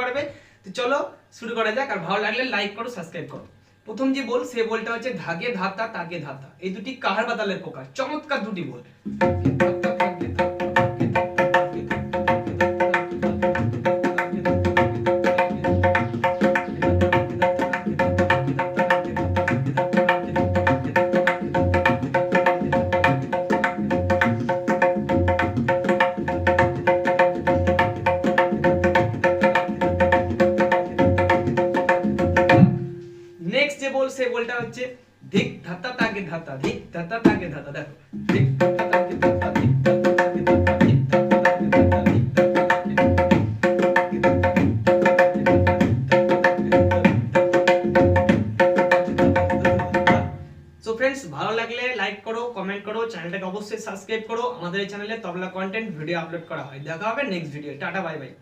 পারবে? তো চলো শুরু করা যাক, আর ভালো লাগলে লাইক করো সাবস্ক্রাইব করো। প্রথম যে বল, সে বলটা হচ্ছে ধাগে ধাতা, তাগে ধাতা। এই দুটি কাহার বাতালের প্রকার চমৎকার দুটি বল। যে বল, সে বলটা হচ্ছে ধিক ধাতা তাগে ধাতা, ধিক ধাতা তাগে ধাতা। দেখো, ধিক ধাতা তাগে ধাতা, ধিক ধাতা তাগে ধাতা, ধিক ধাতা তাগে ধাতা, ধিক ধাতা তাগে ধাতা সো ফ্রেন্ডস ভালো লাগলে লাইক করো কমেন্ট করো চ্যানেলটাকে অবশ্যই সাবস্ক্রাইব করো। আমাদের এই চ্যানেলে তবলা কন্টেন্ট ভিডিও আপলোড করা হয়। দেখা হবে next video tata bye bye